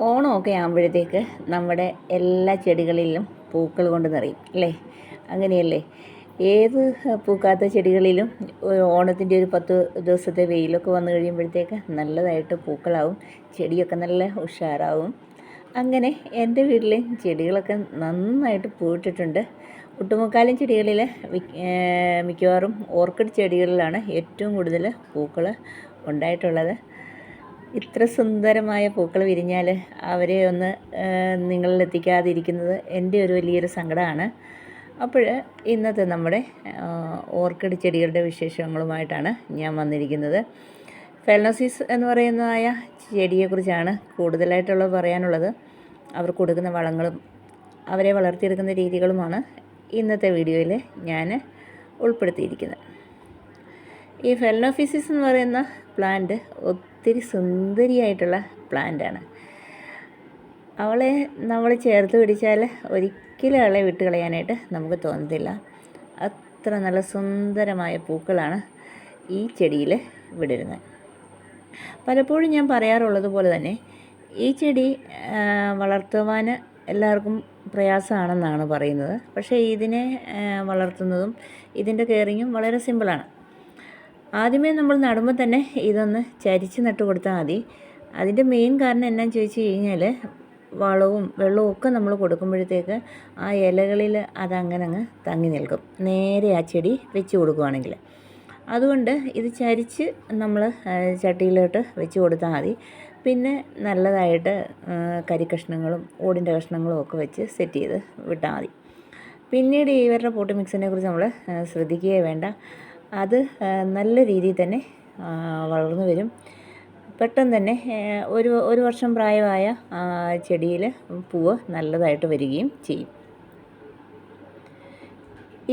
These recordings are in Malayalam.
ഓണമൊക്കെ ആകുമ്പോഴത്തേക്ക് നമ്മുടെ എല്ലാ ചെടികളിലും പൂക്കൾ കൊണ്ട് നിറയും അല്ലേ? അങ്ങനെയല്ലേ? ഏത് പൂക്കാത്ത ചെടികളിലും ഓണത്തിന്റെ ഒരു പത്ത് ദിവസത്തെ വെയിലൊക്കെ വന്നു കഴിയുമ്പോഴത്തേക്ക് നല്ലതായിട്ട് പൂക്കളാവും ചെടിയൊക്കെ നല്ല ഉഷാറാവും. അങ്ങനെ എന്റെ വീട്ടിലെ ചെടികളൊക്കെ നന്നായിട്ട് പൂവിട്ടിട്ടുണ്ട്. ഒട്ടുമുക്കാലും ചെടികളിൽ മിക്കവാറും ഓർക്കിഡ് ചെടികളിലാണ് ഏറ്റവും കൂടുതൽ പൂക്കൾ ഉണ്ടായിട്ടുള്ളത്. ഇത്ര സുന്ദരമായ പൂക്കൾ വിരിഞ്ഞാൽ അവരെ ഒന്ന് നിങ്ങളിൽ എത്തിക്കാതിരിക്കുന്നത് എന്റെ ഒരു വലിയൊരു സങ്കടമാണ്. അപ്പോൾ ഇന്നത്തെ നമ്മുടെ ഓർക്കിഡ് ചെടികളുടെ വിശേഷങ്ങളുമായിട്ടാണ് ഞാൻ വന്നിരിക്കുന്നത്. ഫെലനോസിസ് എന്ന് പറയുന്നതായ ചെടിയെക്കുറിച്ചാണ് കൂടുതലായിട്ടുള്ളത് പറയാനുള്ളത്. അവർ കൊടുക്കുന്ന വളങ്ങളും അവരെ വളർത്തിയെടുക്കുന്ന രീതികളുമാണ് ഇന്നത്തെ വീഡിയോയിൽ ഞാൻ ഉൾപ്പെടുത്തിയിരിക്കുന്നത്. ഈ ഫെലനോഫിസിസ് എന്ന് പറയുന്ന പ്ലാന്റ് ഒത്തിരി സുന്ദരിയായിട്ടുള്ള പ്ലാന്റാണ്. അവളെ നമ്മൾ ചേർത്ത് പിടിച്ചാൽ ഒരിക്കലും അവളെ വിട്ട് കളയാനായിട്ട് നമുക്ക് തോന്നത്തില്ല. അത്ര നല്ല സുന്ദരമായ പൂക്കളാണ് ഈ ചെടിയിൽ വിടരുന്നത് പലപ്പോഴും ഞാൻ പറയാറുള്ളത് പോലെ തന്നെ ഈ ചെടി വളർത്തുവാൻ എല്ലാവർക്കും പ്രയാസമാണെന്നാണ് പറയുന്നത്. പക്ഷേ ഇതിനെ വളർത്തുന്നതും ഇതിന്റെ കെയറിങ്ങും വളരെ സിമ്പിളാണ് ആദ്യമേ നമ്മൾ നടുമ്പോൾ തന്നെ ഇതൊന്ന് ചരിച്ച് നട്ട് കൊടുത്താൽ മതി. അതിന്റെ മെയിൻ കാരണം എന്നാന്ന് ചോദിച്ചു കഴിഞ്ഞാൽ വളവും വെള്ളവും ഒക്കെ നമ്മൾ കൊടുക്കുമ്പോഴത്തേക്ക് ആ ഇലകളിൽ അതങ്ങനെ അങ്ങ് തങ്ങി നിൽക്കും. നേരെ ആ ചെടി വെച്ച് കൊടുക്കുകയാണെങ്കിൽ അതുകൊണ്ട് ഇത് ചരിച്ച് നമ്മൾ ചട്ടിയിലോട്ട് വെച്ച് കൊടുത്താൽ മതി. പിന്നെ നല്ലതായിട്ട് കരി കഷ്ണങ്ങളും ഓടിന്റെ കഷ്ണങ്ങളും ഒക്കെ വെച്ച് സെറ്റ് ചെയ്ത് വിട്ടാൽ മതി. പിന്നീട് ഇവരുടെ പോട്ട് മിക്സിനെ കുറിച്ച് നമ്മൾ ശ്രദ്ധിക്കുകയേ വേണ്ട. അത് നല്ല രീതിയിൽ തന്നെ വളർന്നു വരും. പെട്ടെന്ന് തന്നെ ഒരു ഒരു വർഷം പ്രായമായ ചെടിയിൽ പൂവ് നല്ലതായിട്ട് വരികയും ചെയ്യും.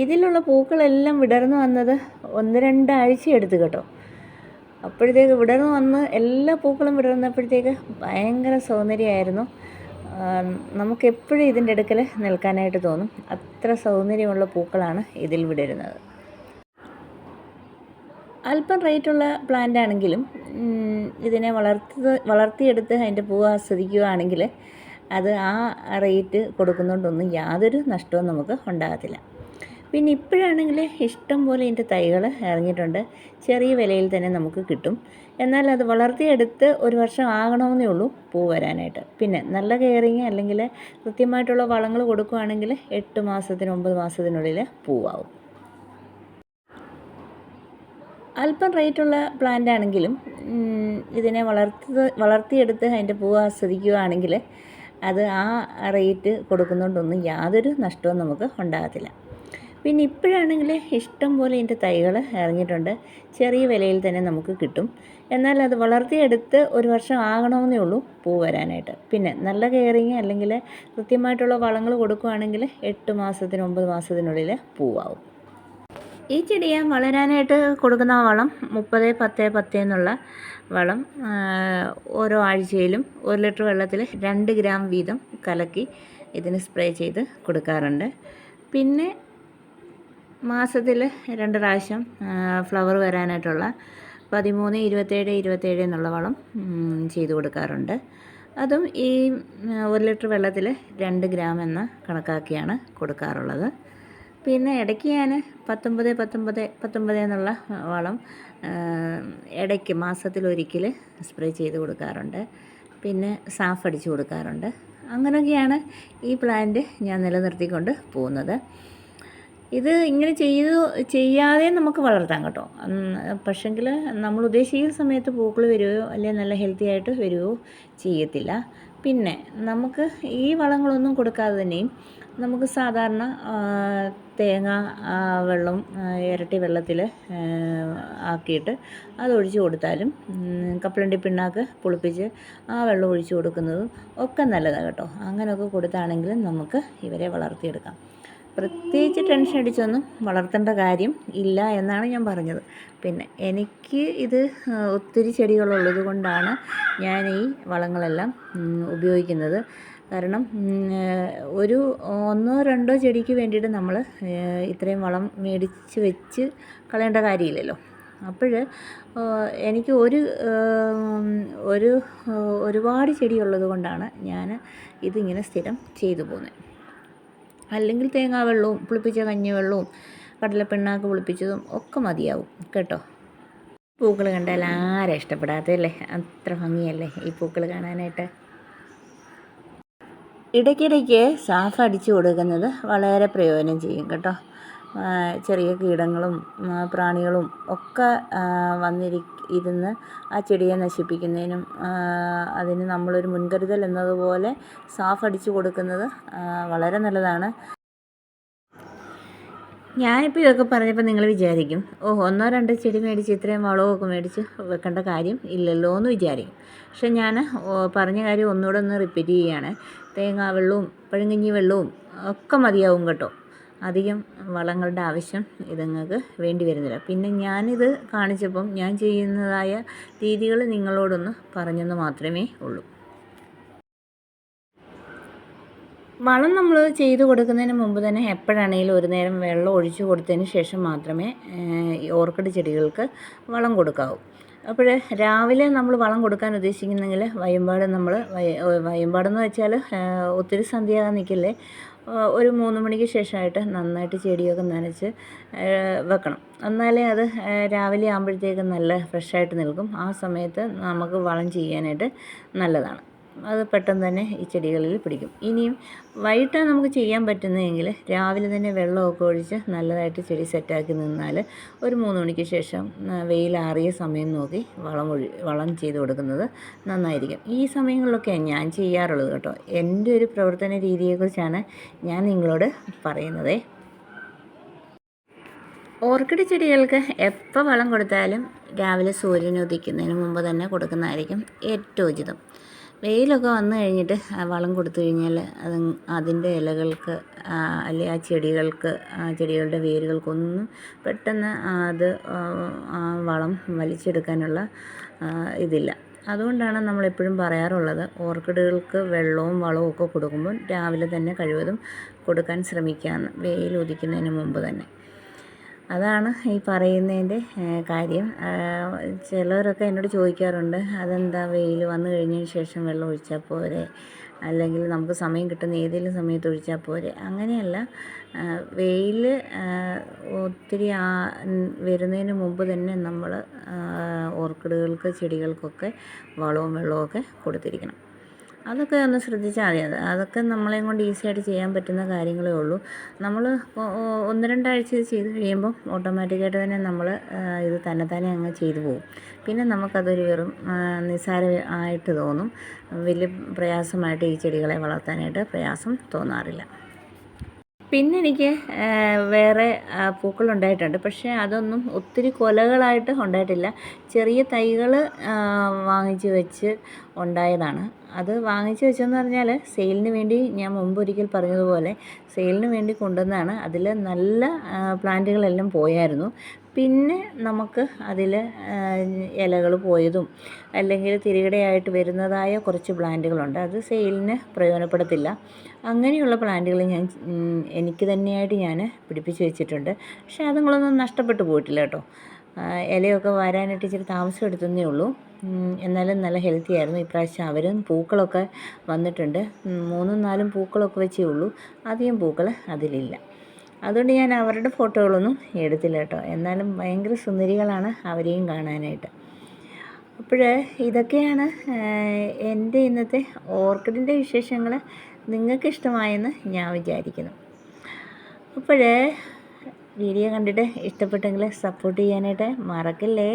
ഇതിലുള്ള പൂക്കളെല്ലാം വിടർന്നു വന്നത് ഒന്ന് രണ്ടാഴ്ച എടുത്തു കേട്ടോ. അപ്പോഴത്തേക്ക് വിടർന്നു വന്ന് എല്ലാ പൂക്കളും വിടർന്നപ്പോഴത്തേക്ക് ഭയങ്കര സൗന്ദര്യമായിരുന്നു. നമുക്കെപ്പോഴും ഇതിന്റെ അടുക്കൽ നിൽക്കാനായിട്ട് തോന്നും. അത്ര സൗന്ദര്യമുള്ള പൂക്കളാണ് ഇതിൽ വിടരുന്നത്. അല്പം റേറ്റുള്ള പ്ലാന്റ് ആണെങ്കിലും ഇതിനെ വളർത്തി വളർത്തിയെടുത്ത് അതിന്റെ പൂവ് ആസ്വദിക്കുകയാണെങ്കിൽ അത് ആ റേറ്റ് കൊടുക്കുന്നതുകൊണ്ടൊന്നും യാതൊരു നഷ്ടവും നമുക്ക് ഉണ്ടാകത്തില്ല. പിന്നെ ഇപ്പോഴാണെങ്കിൽ ഇഷ്ടം പോലെ ഇതിന്റെ തൈകൾ ഇറങ്ങിയിട്ടുണ്ട്. ചെറിയ വിലയിൽ തന്നെ നമുക്ക് കിട്ടും. എന്നാൽ അത് വളർത്തിയെടുത്ത് ഒരു വർഷം ആകണമെന്നേ ഉള്ളൂ പൂ വരാനായിട്ട്. പിന്നെ നല്ല കെയറിങ് അല്ലെങ്കിൽ കൃത്യമായിട്ടുള്ള വളങ്ങൾ കൊടുക്കുകയാണെങ്കിൽ എട്ട് മാസത്തിന് ഒമ്പത് മാസത്തിനുള്ളിൽ പൂവാകും അല്പം റേറ്റുള്ള പ്ലാന്റ് ആണെങ്കിലും ഇതിനെ വളർത്തി വളർത്തിയെടുത്ത് അതിന്റെ പൂവ് ആസ്വദിക്കുകയാണെങ്കിൽ അത് ആ റേറ്റ് കൊടുക്കുന്നതുകൊണ്ടൊന്നും യാതൊരു നഷ്ടവും നമുക്ക് ഉണ്ടാകത്തില്ല. പിന്നെ ഇപ്പോഴാണെങ്കിൽ ഇഷ്ടം പോലെ ഇതിന്റെ തൈകൾ ഇറങ്ങിയിട്ടുണ്ട്. ചെറിയ വിലയിൽ തന്നെ നമുക്ക് കിട്ടും. എന്നാൽ അത് വളർത്തിയെടുത്ത് ഒരു വർഷം ആകണമെന്നേ ഉള്ളൂ പൂ വരാനായിട്ട്. പിന്നെ നല്ല കെയറിങ് അല്ലെങ്കിൽ കൃത്യമായിട്ടുള്ള വളങ്ങൾ കൊടുക്കുകയാണെങ്കിൽ എട്ട് മാസത്തിന് ഒമ്പത് മാസത്തിനുള്ളിൽ പൂവാകും ഈ ചെടിയെ വളരാനായിട്ട് കൊടുക്കുന്ന വളം മുപ്പത് പത്ത് പത്ത് എന്നുള്ള വളം ഓരോ ആഴ്ചയിലും ഒരു ലിറ്റർ വെള്ളത്തിൽ രണ്ട് ഗ്രാം വീതം കലക്കി ഇതിന് സ്പ്രേ ചെയ്ത് കൊടുക്കാറുണ്ട്. പിന്നെ മാസത്തിൽ രണ്ട് പ്രാവശ്യം ഫ്ലവർ വരാനായിട്ടുള്ള പതിമൂന്ന് ഇരുപത്തേഴ് ഇരുപത്തേഴ് എന്നുള്ള വളം ചെയ്തു കൊടുക്കാറുണ്ട്. അതും ഈ ഒരു ലിറ്റർ വെള്ളത്തിൽ രണ്ട് ഗ്രാം എന്ന കണക്കാക്കിയാണ് കൊടുക്കാറുള്ളത്. പിന്നെ ഇടയ്ക്ക് ഞാൻ പത്തൊമ്പത് പത്തൊമ്പത് പത്തൊമ്പത് എന്നുള്ള വളം ഇടയ്ക്ക് മാസത്തിലൊരിക്കൽ സ്പ്രേ ചെയ്ത് കൊടുക്കാറുണ്ട്. പിന്നെ സാഫ് അടിച്ച് കൊടുക്കാറുണ്ട്. അങ്ങനെയൊക്കെയാണ് ഈ പ്ലാന്റ് ഞാൻ നിലനിർത്തിക്കൊണ്ട് പോകുന്നത്. ഇത് ഇങ്ങനെ ചെയ്തു ചെയ്യാതെ നമുക്ക് വളർത്താം കേട്ടോ. പക്ഷെങ്കിൽ നമ്മൾ ഉദ്ദേശിക്കുന്ന സമയത്ത് പൂക്കൾ വരുകയോ അല്ലെങ്കിൽ നല്ല ഹെൽത്തി ആയിട്ട് വരികയോ ചെയ്യത്തില്ല. പിന്നെ നമുക്ക് ഈ വളങ്ങളൊന്നും കൊടുക്കാതെ തന്നെയും നമുക്ക് സാധാരണ തേങ്ങ വെള്ളം ഇരട്ടി വെള്ളത്തിൽ ആക്കിയിട്ട് അതൊഴിച്ച് കൊടുത്താലും കപ്പലണ്ടി പിണ്ണാക്ക് പുളിപ്പിച്ച് ആ വെള്ളം ഒഴിച്ച് കൊടുക്കുന്നതും ഒക്കെ നല്ലതാണ് കേട്ടോ. അങ്ങനെയൊക്കെ കൊടുത്താണെങ്കിലും നമുക്ക് ഇവരെ വളർത്തിയെടുക്കാം. പ്രത്യേകിച്ച് ടെൻഷൻ അടിച്ചൊന്നും വളർത്തേണ്ട കാര്യം ഇല്ല എന്നാണ് ഞാൻ പറഞ്ഞത്. പിന്നെ എനിക്ക് ഇത് ഒത്തിരി ചെടികളുള്ളത് കൊണ്ടാണ് ഞാൻ ഈ വളങ്ങളെല്ലാം ഉപയോഗിക്കുന്നത്. കാരണം ഒരു ഒന്നോ രണ്ടോ ചെടിക്ക് വേണ്ടിയിട്ട് നമ്മൾ ഇത്രയും വളം മേടിച്ച് വെച്ച് കളയേണ്ട കാര്യമില്ലല്ലോ. അപ്പോൾ എനിക്ക് ഒരു ഒരു ഒരുപാട് ചെടിയുള്ളത് കൊണ്ടാണ് ഞാൻ ഇതിങ്ങനെ സ്ഥിരം ചെയ്തു പോകുന്നത് അല്ലെങ്കിൽ തേങ്ങാവെള്ളവും പുളിപ്പിച്ച കഞ്ഞിവെള്ളവും കടലപ്പിണ്ണാക്ക് പുളിപ്പിച്ചതും ഒക്കെ മതിയാവും. കേട്ടോ? പൂക്കൾ കണ്ടാൽ ആരാ ഇഷ്ടപ്പെടാത്തല്ലേ അത്ര ഭംഗിയല്ലേ ഈ പൂക്കൾ കാണാനായിട്ട്? ഇടയ്ക്കിടയ്ക്ക് സാഫ് അടിച്ചു കൊടുക്കുന്നത് വളരെ പ്രയോജനം ചെയ്യും കേട്ടോ. ചെറിയ കീടങ്ങളും പ്രാണികളും ഒക്കെ വന്നിരി ഇരുന്ന് ആ ചെടിയെ നശിപ്പിക്കുന്നതിനും അതിന് നമ്മളൊരു മുൻകരുതൽ എന്നതുപോലെ സാഫ് അടിച്ചു കൊടുക്കുന്നത് വളരെ നല്ലതാണ്. ഞാനിപ്പോൾ ഇതൊക്കെ പറഞ്ഞപ്പോൾ നിങ്ങൾ വിചാരിക്കും ഓ ഒന്നോ രണ്ടോ ചെടി മേടിച്ച് ഇത്രയും വളമൊക്കെ മേടിച്ച് വെക്കേണ്ട കാര്യം ഇല്ലല്ലോ എന്ന് വിചാരിക്കും. പക്ഷെ ഞാൻ പറഞ്ഞ കാര്യം ഒന്നുകൂടെ ഒന്ന് റിപ്പീറ്റ് ചെയ്യുകയാണ് തേങ്ങാ വെള്ളവും പഴങ്കഞ്ഞി വെള്ളവും ഒക്കെ മതിയാവും കേട്ടോ. അധികം വളങ്ങളുടെ ആവശ്യം ഇതുങ്ങൾക്ക് വേണ്ടി വരുന്നില്ല. പിന്നെ ഞാനിത് കാണിച്ചപ്പം ഞാൻ ചെയ്യുന്നതായ രീതികൾ നിങ്ങളോടൊന്ന് പറഞ്ഞെന്ന് മാത്രമേ ഉള്ളൂ. വളം നമ്മൾ ചെയ്ത് കൊടുക്കുന്നതിന് മുമ്പ് തന്നെ എപ്പോഴാണെങ്കിലും ഒരു നേരം വെള്ളം ഒഴിച്ചു കൊടുത്തതിന് ശേഷം മാത്രമേ ഓർക്കിഡ് ചെടികൾക്ക് വളം കൊടുക്കാവൂ. അപ്പോൾ രാവിലെ നമ്മൾ വളം കൊടുക്കാൻ ഉദ്ദേശിക്കുന്നെങ്കിൽ വയമ്പാട് നമ്മൾ വയമ്പാടെന്ന് വെച്ചാൽ ഒത്തിരി സന്ധ്യയാകാൻ നിൽക്കില്ലേ ഒരു മൂന്ന് മണിക്ക് ശേഷമായിട്ട് നന്നായിട്ട് ചെടിയൊക്കെ നനച്ച് വെക്കണം. എന്നാലേ അത് രാവിലെ ആകുമ്പോഴത്തേക്കും നല്ല ഫ്രഷായിട്ട് നിൽക്കും. ആ സമയത്ത് നമുക്ക് വളം ചെയ്യാനായിട്ട് നല്ലതാണ്. അത് പെട്ടെന്ന് തന്നെ ഈ ചെടികളിൽ പിടിക്കും. ഇനിയും വൈകിട്ടാണ് നമുക്ക് ചെയ്യാൻ പറ്റുന്നതെങ്കിൽ രാവിലെ തന്നെ വെള്ളമൊക്കെ ഒഴിച്ച് നല്ലതായിട്ട് ചെടി സെറ്റാക്കി നിന്നാൽ ഒരു മൂന്ന് മണിക്ക് ശേഷം വെയിലാറിയ സമയം നോക്കി വളം ഒഴി വളം ചെയ്ത് കൊടുക്കുന്നത് നന്നായിരിക്കും. ഈ സമയങ്ങളിലൊക്കെയാണ് ഞാൻ ചെയ്യാറുള്ളത് കേട്ടോ. എന്റെ ഒരു പ്രവർത്തന രീതിയെക്കുറിച്ചാണ് ഞാൻ നിങ്ങളോട് പറയുന്നത്. ഓർക്കിഡ് ചെടികൾക്ക് എപ്പോൾ വളം കൊടുത്താലും രാവിലെ സൂര്യൻ ഉദിക്കുന്നതിന് മുമ്പ് തന്നെ കൊടുക്കുന്നതായിരിക്കും ഏറ്റവും ഉചിതം. വെയിലൊക്കെ വന്നു കഴിഞ്ഞിട്ട് വളം കൊടുത്തു കഴിഞ്ഞാൽ അത് അതിന്റെ ഇലകൾക്ക് അല്ലെ ആ ചെടികൾക്ക് ആ ചെടികളുടെ വേരുകൾക്കൊന്നും പെട്ടെന്ന് അത് ആ വളം വലിച്ചെടുക്കാനുള്ള ഇതില്ല. അതുകൊണ്ടാണ് നമ്മളെപ്പോഴും പറയാറുള്ളത് ഓർക്കിഡുകൾക്ക് വെള്ളവും വളവും ഒക്കെ കൊടുക്കുമ്പോൾ രാവിലെ തന്നെ കഴിവതും കൊടുക്കാൻ ശ്രമിക്കാമെന്ന് വെയിൽ ഉദിക്കുന്നതിന് മുമ്പ് തന്നെ. അതാണ് ഈ പറയുന്നതിന്റെ കാര്യം. ചിലവരൊക്കെ എന്നോട് ചോദിക്കാറുണ്ട് അതെന്താ വെയിൽ വന്നു കഴിഞ്ഞതിന് ശേഷം വെള്ളം ഒഴിച്ചാൽ പോരെ? അല്ലെങ്കിൽ നമുക്ക് സമയം കിട്ടുന്ന ഏതെങ്കിലും സമയത്ത് ഒഴിച്ചാൽ പോരെ? അങ്ങനെയല്ല. വെയിൽ ഒത്തിരി ആ വരുന്നതിന് മുമ്പ് തന്നെ നമ്മൾ ഓർക്കിഡുകൾക്ക് ചെടികൾക്കൊക്കെ വളവും വെള്ളവും ഒക്കെ കൊടുത്തിരിക്കണം. അതൊക്കെ ഒന്ന് ശ്രദ്ധിച്ചാൽ മതി. അത് അതൊക്കെ നമ്മളെയും കൊണ്ട് ഈസി ആയിട്ട് ചെയ്യാൻ പറ്റുന്ന കാര്യങ്ങളേ ഉള്ളൂ. നമ്മൾ ഒന്ന് രണ്ടാഴ്ച ചെയ്ത് കഴിയുമ്പം ഓട്ടോമാറ്റിക്കായിട്ട് തന്നെ നമ്മൾ ഇത് തന്നെ തന്നെ അങ്ങ് ചെയ്തു പോകും. പിന്നെ നമുക്കതൊരു വെറും നിസ്സാര ആയിട്ട് തോന്നും. വലിയ പ്രയാസമായിട്ട് ഈ ചെടികളെ വളർത്താനായിട്ട് പ്രയാസം തോന്നാറില്ല. പിന്നെ എനിക്ക് വേറെ പൂക്കളുണ്ടായിട്ടുണ്ട്. പക്ഷേ അതൊന്നും ഒത്തിരി കൊലകളായിട്ട് ഉണ്ടായിട്ടില്ല. ചെറിയ തൈകൾ വാങ്ങിച്ച് വെച്ച് ഉണ്ടായതാണ്. അത് വാങ്ങിച്ച് വെച്ചെന്ന് പറഞ്ഞാൽ സെയിലിന് വേണ്ടി ഞാൻ മുമ്പ് ഒരിക്കൽ പറഞ്ഞതുപോലെ സെയിലിന് വേണ്ടി കൊണ്ടുവന്നതാണ്. അതിൽ നല്ല പ്ലാന്റുകളെല്ലാം പോയായിരുന്നു. പിന്നെ നമുക്ക് അതിൽ ഇലകൾ പോയതും അല്ലെങ്കിൽ തിരികടയായിട്ട് വരുന്നതായ കുറച്ച് പ്ലാന്റുകളുണ്ട്. അത് സെയിലിന് പ്രയോജനപ്പെടത്തില്ല. അങ്ങനെയുള്ള പ്ലാന്റുകൾ ഞാൻ എനിക്ക് തന്നെയായിട്ട് ഞാൻ പിടിപ്പിച്ച് വെച്ചിട്ടുണ്ട്. പക്ഷേ അതുങ്ങളൊന്നും നഷ്ടപ്പെട്ടു പോയിട്ടില്ല കേട്ടോ. ഇലയൊക്കെ വരാനായിട്ട് ഇച്ചിരി താമസം എടുത്തതേ ഉള്ളൂ. എന്നാലും നല്ല ഹെൽത്തി ആയിരുന്നു. ഇപ്രാവശ്യം അവരും പൂക്കളൊക്കെ വന്നിട്ടുണ്ട്. മൂന്നും നാലും പൂക്കളൊക്കെ വെച്ചേ ഉള്ളൂ. അധികം പൂക്കൾ അതിലില്ല. അതുകൊണ്ട് ഞാൻ അവരുടെ ഫോട്ടോകളൊന്നും എടുത്തില്ല കേട്ടോ. എന്നാലും ഭയങ്കര സുന്ദരികളാണ് അവരെയും കാണാനായിട്ട്. അപ്പോൾ ഇതൊക്കെയാണ് എന്റെ ഇന്നത്തെ ഓർക്കിഡിന്റെ വിശേഷങ്ങൾ നിങ്ങൾക്ക് ഇഷ്ടമായെന്ന് ഞാൻ വിചാരിക്കുന്നു. അപ്പോൾ വീഡിയോ കണ്ടിട്ട് ഇഷ്ടപ്പെട്ടെങ്കിൽ സപ്പോർട്ട് ചെയ്യാനായിട്ട് മറക്കല്ലേ?